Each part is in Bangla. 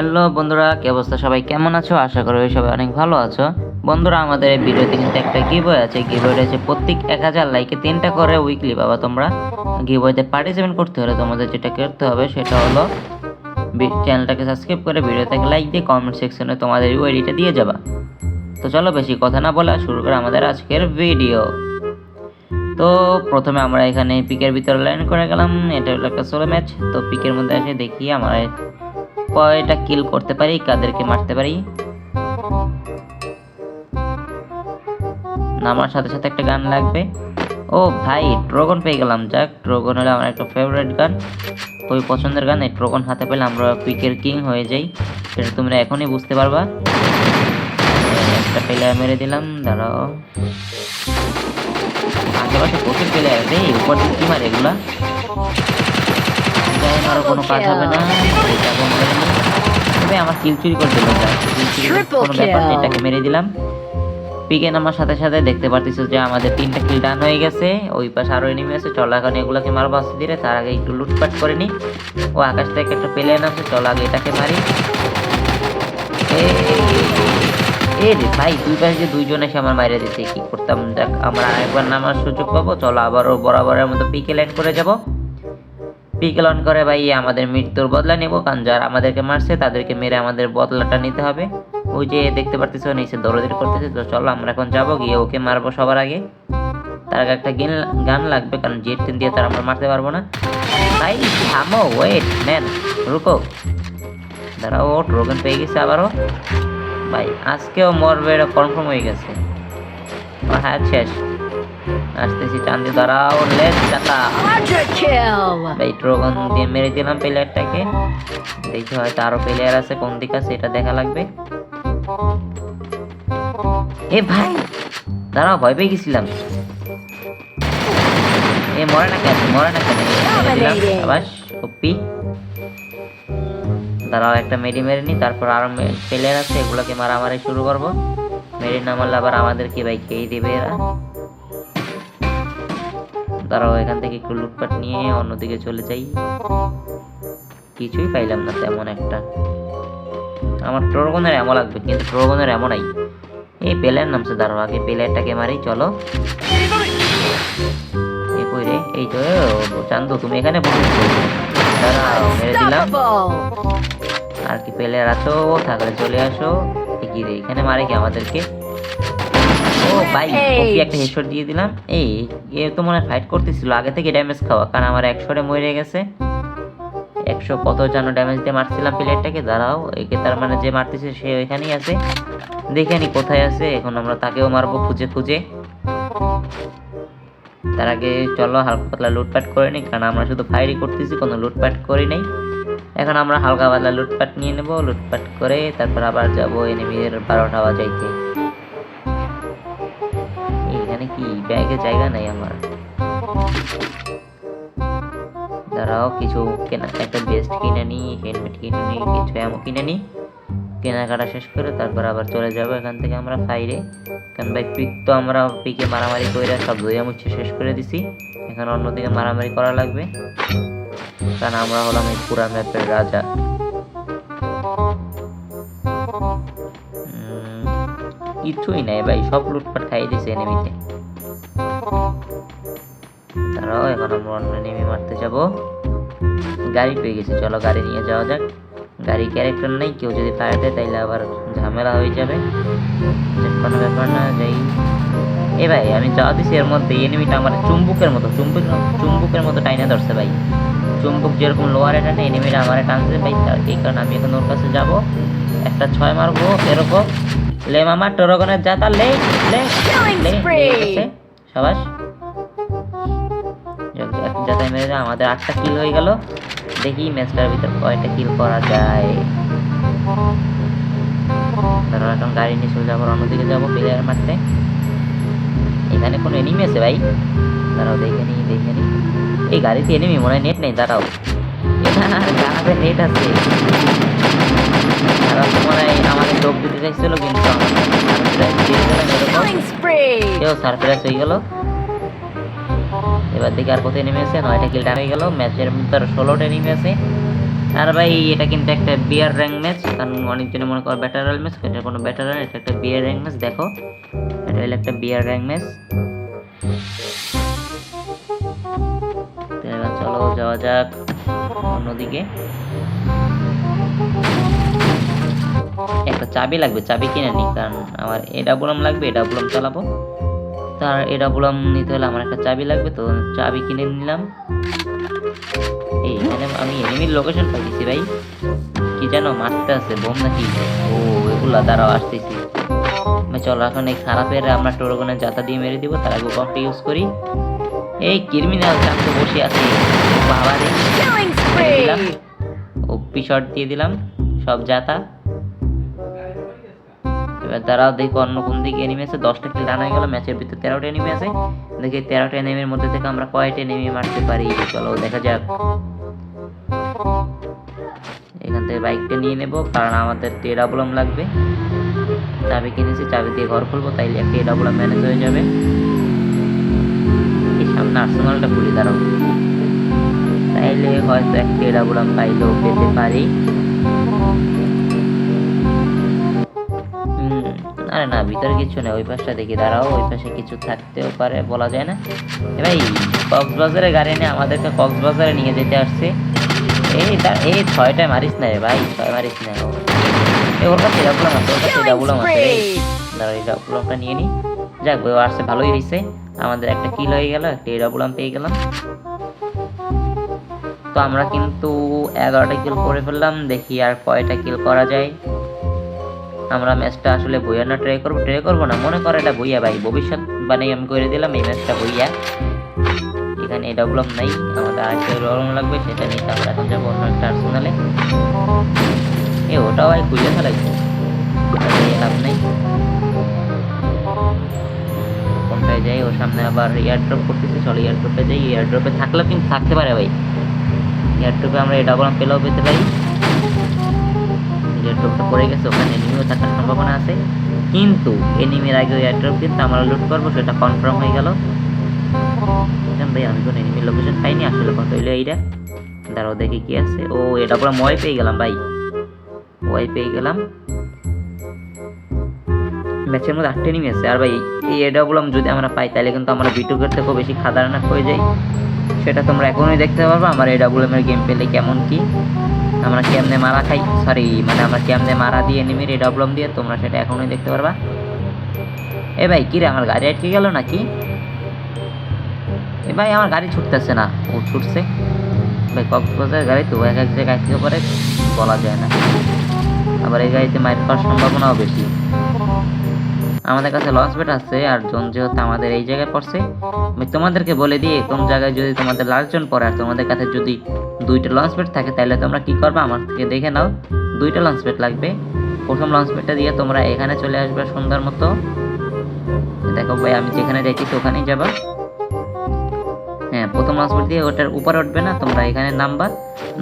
হ্যালো বন্ধুরা, কি অবস্থা? সবাই কেমন আছো? আশা করি সবাই অনেক ভালো আছো। বন্ধুরা, আমাদের এই ভিডিওতে কিন্তু একটা গিবয় আছে। গিবয়টা হচ্ছে প্রত্যেক এক হাজার লাইকে তিনটা করে উইকলি বাবা তোমরা। গিবয়তে পার্টিসিপেট করতে হলে তোমাদের যেটা করতে হবে সেটা হলো চ্যানেলটাকে সাবস্ক্রাইব করে ভিডিওটাকে লাইক দিয়ে কমেন্ট সেকশনে তোমাদের ইউআইডিটা দিয়ে যাবা। তো চলো বেশি কথা না বলে, শুরু করে আমাদের আজকের ভিডিও তো প্রথমে আমরা এখানে পিকের ভিতরে লাইন করে গেলাম। এটা হলো একটা সোলো ম্যাচ তো পিকের মধ্যে এসে দেখি আমরা কয়টা কিল করতে পারি, কাদেরকে মারতে পারি। নামার সাথে সাথে একটা গান লাগবে। ও ভাই, ড্রগন পেয়ে গেলাম। যাক, ড্রগন হলো আমার একটা ফেভারিট গান। খুবই পছন্দের গান। এই ড্রগন হাতে পেলে আমরা পিকের কিং হয়ে যাই। সেটা তোমরা এখনই বুঝতে পারবা। একটা প্লেয়ার মেরে দিলাম, দাঁড়াও। আশেপাশে প্রচুর প্লেয়ার রে উপর দিয়ে কি মারে এগুলা? আরও কোনো কাজ হবে না। এটা নিই। তবে আমার কিল চুরি করে দিল কোনো ব্যাপার নেই এটাকে মেরে দিলাম। পিকে নামার সাথে সাথে দেখতে পারতেছো যে আমাদের তিনটা কিল ডান হয়ে গেছে। ওই পাশে আরও এনিমি আছে চলো এখন এগুলোকে মারবো আস্তে ধীরে। তার আগে একটু লুটপাট করে নি। ও আকাশ থেকে একটা প্লেন আছে চলো আগে এটাকে মারি। এ রে ভাই দুই পাশে যে দুইজন এসে আমার মাইরে দিতে কি করতাম? দেখ আমরা আরেকবার নামার সুযোগ পাবো। চলো আবারও বরাবরের মতো পিকে লাইন করে যাব। পিকে লাইন করে ভাই আমাদের মৃত্যুর বদলা নেব, কারণ যারা আমাদেরকে মারছে, তাদেরকে মেরে আমাদের বদলাটা নিতে হবে। ওই যে দেখতে পারতেছো, নিচে দৌড়াদৌড়ি করতেছে, তো চলো আমরা এখন যাব, গিয়ে ওকে মারবো সবার আগে। তার আগে একটা গেন গান লাগবে, কারণ জেট টেন দিয়ে তার আমরা মারতে পারব না। ভাই, থামো, ওয়েট, ম্যান, রুকো। দাঁড়াও ও ড্রোগন পেয়ে গেছে আবারও। ভাই, আজকেও মরবে এটা কনফার্ম হয়ে গেছে। হ্যাঁ শেষ। আসতেছি টান দিয়ে দাঁড়াও লেট ভাই ড্রোগন দিয়ে মেরে দিলাম প্লেয়ারটাকে দেখি হয়তো আরও প্লেয়ার আছে কোন দিকে আছে এটা দেখা লাগবে। এ ভাই দাঁড়াও ভয় পেয়ে গেছিলাম। এ মরে না কেন মরে না কেন. আবার ওপি। দাঁড়াও একটা মেরি মেরে নি তারপর আরও প্লেয়ার আছে এগুলোকে মারামারি শুরু করব। মেরি না মারলে আবার আমাদের কি ভাই খেয়ে দিবে এরা। দাঁড়াও এখান থেকে একটু লুটপাট নিয়ে অন্যদিকে চলে যাই। কিছুই পাইলাম না তেমন একটা। আমার ট্রোগনের এমন লাগবে, কিন্তু ট্রোগনের এমন নাই। এই পেলের নামছে দাঁড়াও আগে পেলেরটাকে মারি, চলো। এ রে? এই তো, চান্দু, তুমি এখানে মেরে দিলাম। আর কি প্লেয়ার আছো? থাকলে চলে আসো। কি এখানে মারে কি আমাদেরকে? ভাই ওকে একটা হেডশট দিয়ে দিলাম। এই এ তো মনে ফাইট করতেছিল। আগে থেকে ড্যামেজ খাওয়া কারণ আমার একশোরে মরে গেছে। একশো কত যেন ড্যামেজ দিয়ে মারছিলাম প্লেয়ারটাকে দাঁড়াও একে তার মানে যে মারতেছে সে ওইখানেই আছে। দেখে নি কোথায় আছে এখন আমরা তাকেও মারবো খুঁজে খুঁজে। তার আগে চলো হালকা পাতলা লুটপাট করে নিই কারণ আমরা শুধু ফায়ারই করতেছি কোনো লুটপাট করি নাই। এখন আমরা হালকা পাতলা লুটপাট নিয়ে নেব। লুটপাট করে তারপর আবার যাব এনিমির বারোটা বাজাইতে। ব্যাগে জায়গা নাই আমার। দাঁড়াও, কিছু কেনা, একটা বেস্ট কিনে নিই হেলমেট কিনে নিই কিছু এমন কিনে নিই কেনাকাটা শেষ করে তারপর আবার চলে যাব এখান থেকে আমরা ফাইরে কারণ ভাই পিক তো আমরা পিকে মারামারি করে সব ধুয়ে মুছে শেষ করে দিছি। এখন অন্যদিকে মারামারি করা লাগবে। কারণ আমরা হলাম এই পুরা ম্যাপের রাজা। কিছুই নাই ভাই, সব লুটপাট খাই দিছে এনিমিতে তারাও এখন আমরা অন্য নেমে মারতে যাব। গাড়ি পেয়ে গেছি, চলো গাড়ি নিয়ে যাওয়া যাক। গাড়ি ক্যারেক্টার নেই, কেউ যদি ফায়ার দেয় তাইলে আবার ঝামেলা হয়ে যাবে। কোনো ব্যাপার না, যাই। এ ভাই, আমি যাওয়া দিছি এর মধ্যে এনিমিটা আমার চুম্বুকের মতো, চুম্বুক চুম্বুকের মতো টাইনা ধরছে ভাই। চুম্বুক যেরকম লোয়ারে টানে এনিমিটা আমারে টানছে ভাই তার এই কারণে আমি এখন ওর কাছে যাব। একটা ছয় মারবো, এরকম। লে মামা টোরগনের জাতা লে লে লে! সবাস। জাতায় মেরে আমাদের আটটা কিল হয়ে গেল। দেখি ম্যাচটার ভিতর কয়টা কিল করা যায়। তারপর এখন গাড়ি নিয়ে চলে যাব অন্যদিকে যাব প্লেয়ার মারতে। এখানে কোনো এনিমি আছে ভাই? দাঁড়াও দেখে নিই দেখে নিই। এই গাড়িতে এনিমি মনে হয় নেট নেই দাঁড়াও। জানাতে নেট আছে। তারা মনে হয় দিতে চাইছিল কিন্তু দিয়ে এরকম। কেউ সারপ্রাইজ হয়ে গেল। এবার দিকে আর কোথায় নেমে আছে নয়টা কিল ডান গেল, ম্যাচের আর ষোলোটা নেমে আছে আর ভাই, এটা কিন্তু একটা বিয়ার র্যাঙ্ক ম্যাচ, কারণ অনেকজনে মনে করো ব্যাটারাল ম্যাচ, এটা কোনো ব্যাটারাল, এটা একটা বিয়ার র্যাঙ্ক ম্যাচ, দেখো। এটা হলো একটা বিয়ার র্যাঙ্ক ম্যাচ। চলো, যাওয়া যাক অন্যদিকে। একটা চাবি লাগবে, চাবি কিনে নি, কারণ আমার এটা বুলাম লাগবে এটা বুলাম চালাবো। তার এটা বললাম নিতে হলে আমার একটা চাবি লাগবে তো চাবি কিনে নিলাম। এই আমি এনিমির লোকেশন পাইছি ভাই। কি জানো মারতে আছে বোম নাকি? ও এগুলা দ্বারাও আসতেছি। আমি চলো এখন এই খারাপের আমরা টোরগনে জাতা দিয়ে মেরে দিব তার আগে বমটা ইউজ করি। এই ক্রিমিনাল চান্সে বসে আছে। বাবা রে Killing দিলাম। spree. ওপি শট দিয়ে দিলাম সব জাতা। এবার দাঁড়াও দেখো অন্য কোন দিকে এনিমি আছে, দশটা কিল রান হয়ে গেল ম্যাচের ভিতরে তেরোটা এনিমি আছে। দেখি তেরোটা এনিমির মধ্যে থেকে আমরা কয়টা এনিমি মারতে পারি? চলো, দেখা যাক। এখান থেকে বাইকটা নিয়ে নেব, কারণ আমাদের টেরাবুলাম লাগবে। চাবি কিনেছি, চাবি দিয়ে ঘর খুলবো, তাইলে একটা টেরাবুলাম ম্যানেজ হয়ে যাবে। এই সামনে আর্সেনালটা দাঁড়াও। তাইলে হয়তো একটা টেরাবুলাম পাইলেও পেতে পারি। আরে না ভিতরে কিছু নেই ওই পাশটা দেখি দাঁড়াও ওই পাশে কিছু থাকতেও পারে বলা যায় না। ভাই কক্সবাজারে গাড়ি নিয়ে আমাদেরকে কক্সবাজারে নিয়ে যেতে আসছে। এই এই ছয়টায় মারিস না রে ভাই ছয় মারিস না। ওর কাছে ডাবুলাম আছে ওর কাছে ডাবুলাম আছে। দাঁড়াও এই ডাবুলামটা নিয়ে নিই যাক বই আসছে ভালোই হয়েছে আমাদের একটা কিল হয়ে গেল একটা ডাবুলাম পেয়ে গেলাম। তো আমরা কিন্তু এগারোটা কিল করে ফেললাম দেখি আর কয়টা কিল করা যায়। আমরা ম্যাচটা আসলে বইয়া না ট্রাই করব ট্রাই করব না। মনে করে এটা বইয়া ভাই, ভবিষ্যৎ মানে আমি করে দিলাম, এই ম্যাচটা বইয়া। এখানে এটা ব্লক নাই, আমাদের আরেকটা রং লাগবে, সেটা নিতে আমরা এখন যাব অন্য একটা আর্সেনালে এ। ওটাও ভাই খুলে ফেলাইছে। লাভ নেই। কোনটায় যাই ওর সামনে আবার এয়ার ড্রপ করতেছে, চলো এয়ার ড্রপে যাই। এয়ার ড্রপে থাকলেও কিন্তু থাকতে পারে ভাই। এয়ার ড্রপে আমরা এটা বরং পেলেও পেতে পারি। এয়ারড্রপটা পড়ে গেছে, ওখানে এনিমিও থাকার সম্ভাবনা আছে। কিন্তু এনিমির আগে ওই এয়ারড্রপ কিন্তু আমরা লুট করব, সেটা কনফার্ম হয়ে গেল। ভাই, আমি কোনো এনিমির লোকেশন পাইনি, আসলে কত হইল এইটা দাঁড়াও দেখি কি আছে। ও, এটা পুরো ময় পেয়ে গেলাম ভাই। ওয়াই পেয়ে গেলাম। ম্যাচের মধ্যে আটটা এনিমি আছে। আর ভাই, এই এটা যদি আমরা পাই, তাহলে কিন্তু আমরা বিটুকের খুব বেশি খাদারনাক হয়ে যাই। সেটা তোমরা এখনই দেখতে পারবে, আমার এই ডাবুলামের গেম পেলে কেমন কি। আমরা কেমনে মারা খাই? সরি মানে আমরা কেমনে মারা দিয়ে এই ডাবলম দিয়ে তোমরা সেটা এখনই দেখতে পারবা। এ ভাই, কি রে, আমার গাড়ি আটকে গেল নাকি? এ ভাই, আমার গাড়ি ছুটতেছে না। ও ছুটছে। ভাই, কক্সবাজার গাড়ি তো, এক এক জায়গায় থেকে পরে বলা যায় না। আবার এই গাড়িতে মাইর খাওয়ার সম্ভাবনাও বেশি। আমাদের কাছে লঞ্চ বেট আছে, আর জন যেহেতু আমাদের এই জায়গায় পড়ছে, আমি তোমাদেরকে বলে দিই কোন জায়গায় যদি তোমাদের লাস্ট জন পড়ে, আর তোমাদের কাছে যদি দুইটা লঞ্চ প্যাড থাকে তাহলে তোমরা কি করবে? আমার থেকে দেখে নাও, দুইটা লঞ্চ প্যাড লাগবে। প্রথম লঞ্চ প্যাডটা দিয়ে তোমরা এখানে চলে আসবে সুন্দর মতো। দেখো ভাই, আমি যেখানে যাইতেছি ওখানেই যাবা। হ্যাঁ প্রথম লঞ্চ প্যাড দিয়ে ওটার উপরে উঠবে না, তোমরা এখানে নামবা।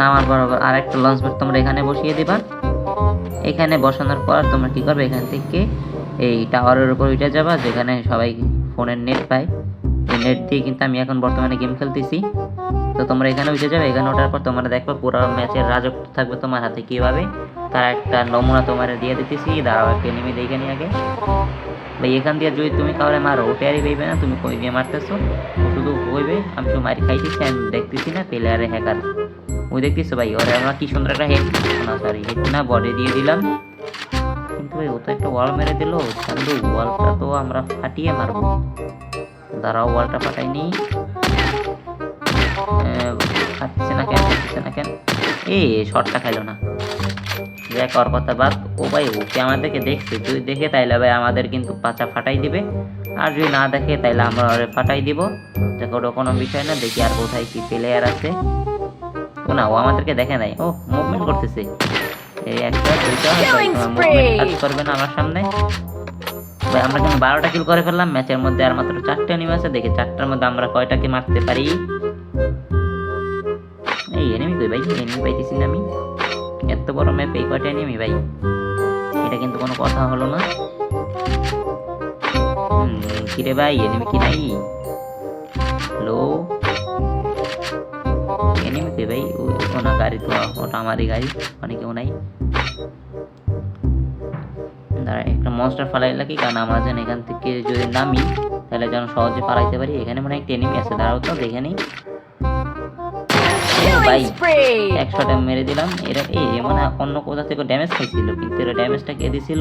নামার পর আবার আরেকটা লঞ্চ প্যাড তোমরা এখানে বসিয়ে দিবা। এখানে বসানোর পর তোমরা কি করবে? এখান থেকে এই টাওয়ারের উপর উঠে যাবা, যেখানে সবাই ফোনের নেট পায়। নেট দিয়ে কিন্তু আমি এখন বর্তমানে গেম খেলতেছি। তো তোমরা এখানে উঠে যাবে, এখানে ওঠার পর তোমরা দেখবে পুরো ম্যাচের রাজত্ব থাকবে তোমার হাতে কীভাবে। তার একটা নমুনা তোমার দিয়ে দিতেছি, দাঁড়াও একটা এনিমি দেখে নিয়ে আগে। ভাই, এখান দিয়ে যদি তুমি কাউরে মারো ওটে আরই পেইবে না, তুমি কই দিয়ে মারতেছো? ও শুধু হইবে আমি তো মারি খাইতেছি, আমি দেখতেছি না প্লেয়ারে হ্যাকার ওই দেখতেছো ভাই, ওরে আমরা কি সুন্দর একটা হেড না সরি হেড না বডি দিয়ে দিলাম। কিন্তু ভাই, ও তো একটা ওয়াল মেরে দিল চান্দু ওয়ালটা তো আমরা ফাটিয়ে মারবো। দাঁড়াও ওয়ালটা ফাটাই নিই। খাচ্ছে না কেন খাচ্ছে না কেন এ শর্টটা খাইলো না। দেখ ওর কথা বাদ। ও ভাই ওকে আমাদেরকে দেখছে? যদি দেখে তাইলে ভাই আমাদের কিন্তু পাচা ফাটাই দিবে। আর যদি না দেখে তাইলে আমরা ওরে ফাটাই দিব। দেখো ওটা কোনো বিষয় না। দেখি আর কোথায় কি প্লেয়ার আছে। ও না ও আমাদেরকে দেখে নাই। ও মুভমেন্ট করতেছে। এই একটা দুইটা! কাজ করবে না আমার সামনে। ভাই আমরা কিন্তু বারোটা কিল করে ফেললাম। ম্যাচের মধ্যে আর মাত্র চারটে এনিমি আছে। দেখি চারটার মধ্যে আমরা কয়টাকে মারতে পারি? ভাই এনিমি পাইতেছি না আমি। এত বড় ম্যাপ এই কয়টা এনিমি ভাই? এটা কিন্তু কোনো কথা হলো না। কিরে ভাই এনিমি কি নাই? হ্যালো এনিমি কই ভাই? ওনা গাড়ি তো, ওটা আমারই গাড়ি ওখানে কেউ নাই। দাঁড়া, একটা মনস্টার ফালাই লাগি, কারণ আমরা যেন এখান থেকে যদি নামি, তাহলে যেন সহজে পালাইতে পারি। এখানে মানে একটা এনিমি আছে, দাঁড়াও তো, দেখে নিই। ভাই Killing spree. এক শটে মেরে দিলাম। এরা এই মানে অন্য কোথা থেকে ড্যামেজ খাইছিল? কিন্তু এরা ড্যামেজটা কে দিছিল?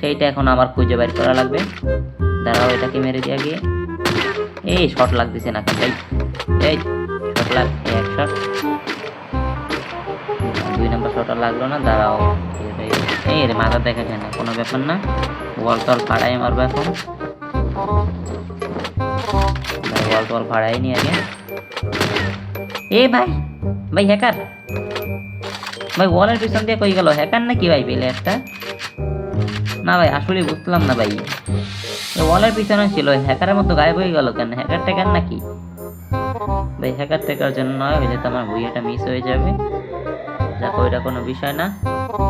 সেইটা এখন আমার খুঁজে বের করা লাগবে। দাঁড়াও এটাকে মেরে দিয়ে গিয়ে এই শট লাগতেছে না ভাই এই শট লাগ এক শট দুই নম্বর শটটা লাগল না দাঁড়াও। এই- রে মাথা দেখা যায় না কোনো ব্যাপার না। ওয়াল টল ফাড়াই মারবো এখন। ওয়াল টল ফাড়াই নি আগে। এ ভাই ভাই হ্যাকার? ভাই ওয়ালের পিছন দিয়ে কই গেল? হ্যাকার নাকি ভাই পেলে একটা? না ভাই, আসলে বুঝলাম না ভাই। ওয়ালের পিছনে ছিল, হ্যাকারের মতো গায়েব হয়ে গেল কেন? হ্যাকার ট্যাকার নাকি? ভাই, হ্যাকার ট্যাকার জন্য নয়, হইলে তো আমার বইটা মিস হয়ে যাবে। দেখো ওইটা কোনো বিষয় না।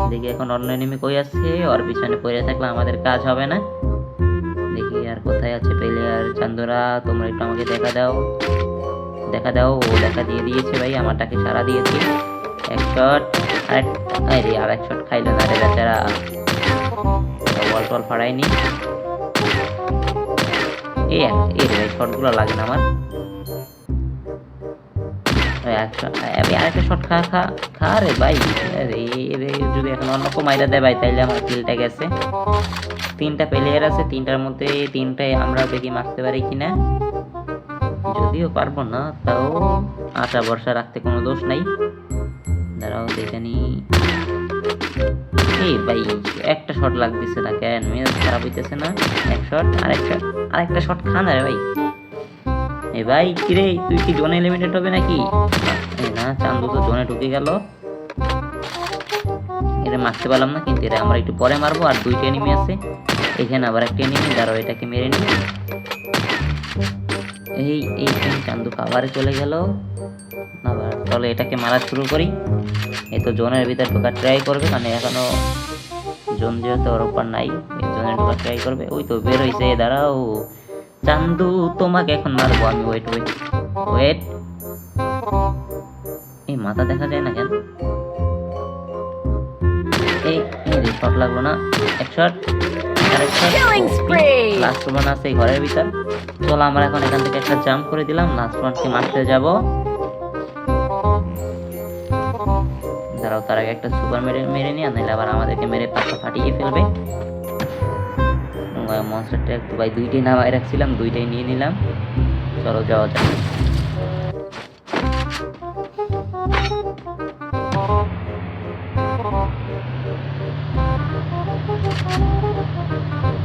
দেখি এখন অন্য এনিমি কই আছে ওর পিছনে পড়ে থাকলে আমাদের কাজ হবে না। দেখি আর কোথায় আছে পেলে আর চান্দুরা, তোমরা একটু আমাকে দেখা দাও। দেখা দাও, ও দেখা দিয়ে দিয়েছে ভাই, আমারটাকে সারা দিয়েছে। এক শট আরেক আরে আর এক শট খাইলো না রে বেচারা। বল টল ফাড়াইনি এই এক- এই রে শটগুলো লাগে না আমার। আমি আরেকটা শট খা খা খা রে ভাই। রে যদি এখন অন্য কেউ মাইরা দেয় ভাই, তাইলে আমার কিলটা গেছে। তিনটা প্লেয়ার আছে, তিনটার মধ্যে তিনটাই আমরা দেখি মারতে পারি কিনা? যদিও পারব না, তাও আশা ভরসা রাখতে কোনো দোষ নাই। দাঁড়াও, দেখে নি। ভাই, একটা শট লাগতেছে না কেন? মেয়ে খারাপ হইতেছে না? এক শট আরেক শট আরেকটা শট খান রে ভাই। এ ভাই, কিরে, তুই কি জোনে লিমিটেড হবে নাকি? না, চান্দু তো জোনে ঢুকে গেল। এটা মারতে পারলাম না, কিন্তু এটা আমরা একটু পরে মারবো, আর দুইটা এনিমি আছে। এখানে আবার একটা এনিমি দাঁড়াও, এটাকে মেরে নিই এই এই চান্দু খাবারে চলে গেল। আবার তাহলে এটাকে মারা শুরু করি। এই তো জোনের ভিতরে ঢোকার ট্রাই করবে কারণ এখনও জোন যেহেতু ওর উপর নাই, এই জোনে ঢোকার ট্রাই করবে। ওই তো বের হইছে দাঁড়াও। চান্দু, তোমাকে এখন মারবো আমি ওয়েট ওয়েট ওয়েট এই মাথা দেখা যায় না কেন? এই শট লাগল না, এক শট লাস্ট ওয়ান আছে ঘরের ভিতর। চলো আমরা এখন এখান থেকে একটা জাম্প করে দিলাম। লাস্ট ওয়ানকে মারতে যাব। দাঁড়াও তার আগে একটা সুপার মেরে মেরে নিয়ে নাহলে আবার আমাদেরকে মেরে পাশা ফাটিয়ে ফেলবে। মনস্টারটা একটু ভাই দুইটাই নামায় রাখছিলাম দুইটাই নিয়ে নিলাম। চলো যাওয়া যাক।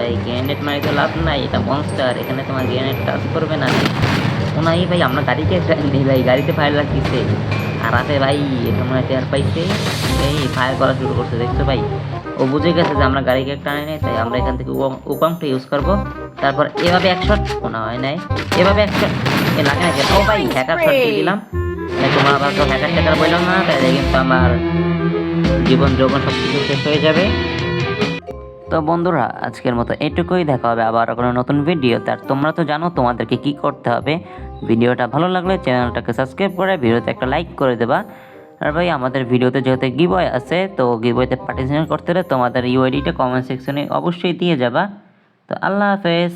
ভাই গ্রেনেড মারি তো লাভ নাই, এটা মনস্টার এখানে তোমার গ্রেনেড টাচ করবে না। ওনা এই ভাই, আমরা গাড়িতে নেই ভাই, গাড়িতে ফায়ার লাগতেছে। আর রাতে ভাই এটা মনে হয় টের পাইছে? এই ফায়ার করা শুরু করছে, দেখছ ভাই? ও বুঝে গেছে যে আমরা গাড়িকে টানে নেই, তাই আমরা এখান থেকে উপামটা ইউজ করব। তারপর এভাবে এক শট মনে হয় নাই। এভাবে এক এ লাগে না? ও ভাই হ্যাকার শট দিলাম। তোমার আবার তো হ্যাকার ট্যাকার বললাম না, তাই কিন্তু আমার জীবন যৌবন সব কিছু শেষ হয়ে যাবে। তো বন্ধুরা, আজকের মতো এটুকুই। দেখা হবে আবার কোনো নতুন ভিডিওতে। আর তোমরা তো জানো তোমাদেরকে কি করতে হবে। ভিডিওটা ভালো লাগলে চ্যানেলটাকে সাবস্ক্রাইব করে ভিডিওতে একটা লাইক করে দেবা। আর ভাই, আমাদের ভিডিওতে যেহেতু গিবয় আছে, তো গিবয়তে পার্টিসিপেট করতে হলে তোমাদের ইউআইডিটা কমেন্ট সেকশনে অবশ্যই দিয়ে যাবা। তো আল্লাহ হাফেজ।